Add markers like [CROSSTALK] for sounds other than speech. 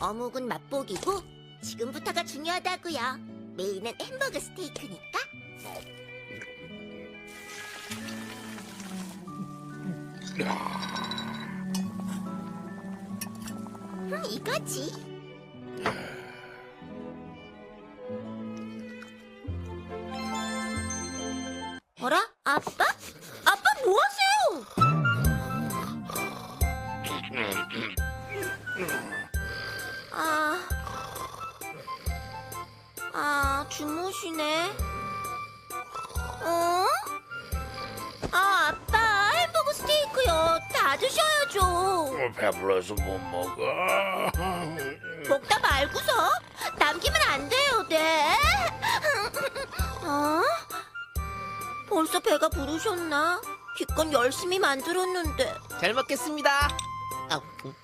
어묵은 맛보기고 지금부터가 중요하다고요. 메인은 햄버거 스테이크니까. 음, 이거지. 어라? 아빠? 아빠 뭐 하세요? 아, 주무시네. 어? 아, 아빠, 햄버거 스테이크요. 다 드셔야죠. 어, 배불러서 못 먹어. [LAUGHS] 먹다 말고서 남기면 안 돼요, 네. 어? 벌써 배가 부르셨나? 기껏 열심히 만들었는데. 잘 먹겠습니다. 아, 음.